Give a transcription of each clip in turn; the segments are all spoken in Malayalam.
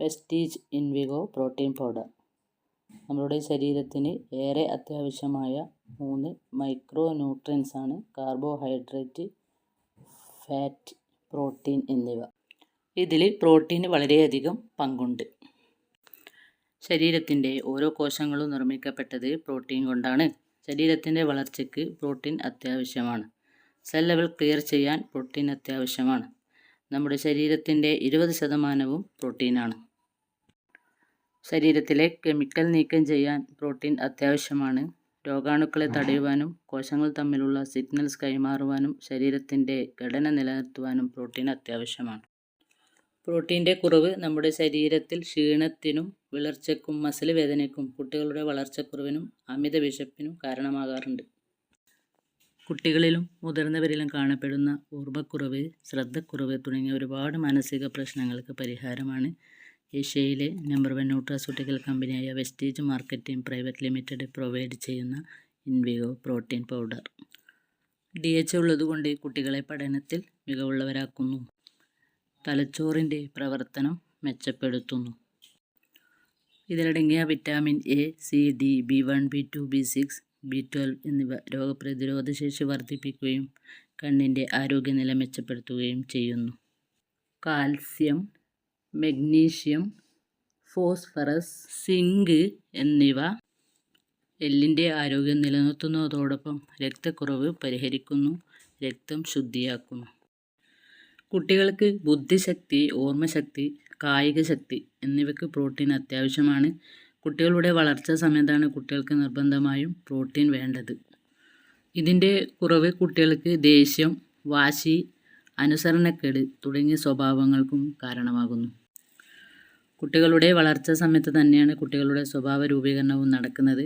Vestige ഇൻവിഗോ protein powder. നമ്മളുടെ ശരീരത്തിന് ഏറെ അത്യാവശ്യമായ മൂന്ന് മൈക്രോ ന്യൂട്രിയൻസ് ആണ് കാർബോഹൈഡ്രേറ്റ് ഫാറ്റ് പ്രോട്ടീൻ എന്നിവ. ഇതിൽ പ്രോട്ടീന് വളരെയധികം പങ്കുണ്ട്. ശരീരത്തിന്റെ ഓരോ കോശങ്ങളും നിർമ്മിക്കപ്പെട്ടത് പ്രോട്ടീൻ കൊണ്ടാണ്. ശരീരത്തിന്റെ വളർച്ചയ്ക്ക് പ്രോട്ടീൻ അത്യാവശ്യമാണ്. സെൽ ലെവൽ ക്ലിയർ ചെയ്യാൻ പ്രോട്ടീൻ അത്യാവശ്യമാണ്. നമ്മുടെ ശരീരത്തിന്റെ ഇരുപത് ശതമാനവും പ്രോട്ടീനാണ്. ശരീരത്തിലെ കെമിക്കൽ നീക്കം ചെയ്യാൻ പ്രോട്ടീൻ അത്യാവശ്യമാണ്. രോഗാണുക്കളെ തടയുവാനും കോശങ്ങൾ തമ്മിലുള്ള സിഗ്നൽസ് കൈമാറുവാനും ശരീരത്തിന്റെ ഘടന നിലനിർത്തുവാനും പ്രോട്ടീൻ അത്യാവശ്യമാണ്. പ്രോട്ടീന്റെ കുറവ് നമ്മുടെ ശരീരത്തിൽ ക്ഷീണത്തിനും വിളർച്ചയ്ക്കും മസിൽ വേദനയ്ക്കും കുട്ടികളുടെ വളർച്ചക്കുറവിനും അമിത വിശപ്പിനും കാരണമാകാറുണ്ട്. കുട്ടികളിലും മുതിർന്നവരിലും കാണപ്പെടുന്ന ഓർമ്മക്കുറവ് ശ്രദ്ധക്കുറവ് തുടങ്ങിയ ഒരുപാട് മാനസിക പ്രശ്നങ്ങൾക്ക് പരിഹാരമാണ്. ഏഷ്യയിലെ നമ്പർ വൺ ന്യൂട്രാസ്യൂട്ടിക്കൽ കമ്പനിയായ Vestige marketing private limited provide ചെയ്യുന്ന Invigo protein powder. D H ഉള്ളതുകൊണ്ട് കുട്ടികളെ പഠനത്തിൽ മികവുള്ളവരാക്കുന്നു. തലച്ചോറിന്റെ പ്രവർത്തനം മെച്ചപ്പെടുത്തുന്നു. ഇതിലടങ്ങിയ vitamin A C D B one B two B six B twelve എന്നിവ രോഗപ്രതിരോധ ശേഷി വർദ്ധിപ്പിക്കുകയും കണ്ണിന്റെ ആരോഗ്യനില മെച്ചപ്പെടുത്തുകയും ചെയ്യുന്നു. കാൽസ്യം മഗ്നീഷ്യം ഫോസ്ഫറസ് സിങ്ക് എന്നിവ എല്ലിന്റെ ആരോഗ്യം നിലനിർത്തുന്നതോടൊപ്പം രക്തക്കുറവ് പരിഹരിക്കുന്നു രക്തം ശുദ്ധിയാക്കുന്നു. കുട്ടികൾക്ക് ബുദ്ധിശക്തി ഓർമ്മശക്തി കായിക ശക്തി എന്നിവയ്ക്ക് പ്രോട്ടീൻ അത്യാവശ്യമാണ്. കുട്ടികളുടെ വളർച്ചാ സമയത്താണ് കുട്ടികൾക്ക് നിർബന്ധമായും പ്രോട്ടീൻ വേണ്ടത്. ഇതിന്റെ കുറവ് കുട്ടികൾക്ക് ദേഷ്യം വാശി അനുസരണക്കേട് തുടങ്ങിയ സ്വഭാവങ്ങൾക്കും കാരണമാകുന്നു. കുട്ടികളുടെ വളർച്ചാ സമയത്ത് തന്നെയാണ് കുട്ടികളുടെ സ്വഭാവ രൂപീകരണവും നടക്കുന്നത്.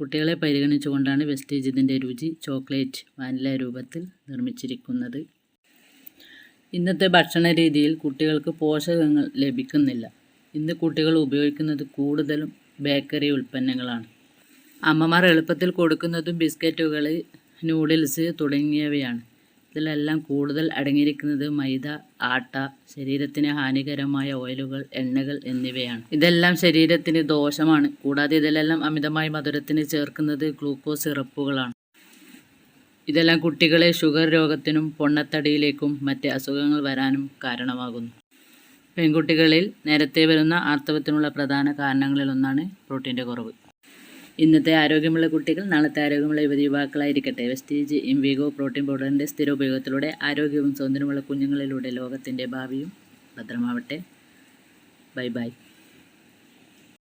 കുട്ടികളെ പരിഗണിച്ചുകൊണ്ടാണ് വെസ്റ്റേജ് ഇതിന്റെ രുചി ചോക്ലേറ്റ് വാനില രൂപത്തിൽ നിർമ്മിച്ചിരിക്കുന്നത്. ഇന്നത്തെ ഭക്ഷണ രീതിയിൽ കുട്ടികൾക്ക് പോഷകങ്ങൾ ലഭിക്കുന്നില്ല. ഇന്ന് കുട്ടികൾ ഉപയോഗിക്കുന്നത് കൂടുതലും ബേക്കറി ഉൽപ്പന്നങ്ങളാണ്. അമ്മമാർ എളുപ്പത്തിൽ കൊടുക്കുന്നതും ബിസ്ക്കറ്റുകൾ നൂഡിൽസ് തുടങ്ങിയവയാണ്. ഇതിലെല്ലാം കൂടുതൽ അടങ്ങിയിരിക്കുന്നത് മൈദ ആട്ട ശരീരത്തിന് ഹാനികരമായ ഓയിലുകൾ എണ്ണകൾ എന്നിവയാണ്. ഇതെല്ലാം ശരീരത്തിന് ദോഷമാണ്. കൂടാതെ ഇതിലെല്ലാം അമിതമായി മധുരത്തിന് ചേർക്കുന്നത് ഗ്ലൂക്കോസ് സിറപ്പുകളാണ്. ഇതെല്ലാം കുട്ടികളെ ഷുഗർ രോഗത്തിനും പൊണ്ണത്തടിയിലേക്കും മറ്റ് അസുഖങ്ങൾ വരാനും കാരണമാകുന്നു. പെൺകുട്ടികളിൽ നേരത്തെ വരുന്ന ആർത്തവത്തിനുള്ള പ്രധാന കാരണങ്ങളിൽ ഒന്നാണ് പ്രോട്ടീന്റെ കുറവ്. ഇന്നത്തെ ആരോഗ്യമുള്ള കുട്ടികൾ നാളത്തെ ആരോഗ്യമുള്ള യുവതി യുവാക്കളായിരിക്കട്ടെ. വെസ്റ്റീജ് ഇംവിഗോ പ്രോട്ടീൻ പൗഡറിന്റെ സ്ഥിര ഉപയോഗത്തിലൂടെ ആരോഗ്യവും സൗന്ദര്യമുള്ള കുഞ്ഞുങ്ങളിലൂടെ ലോകത്തിന്റെ ഭാവിയും ഭദ്രമാവട്ടെ. Bye bye.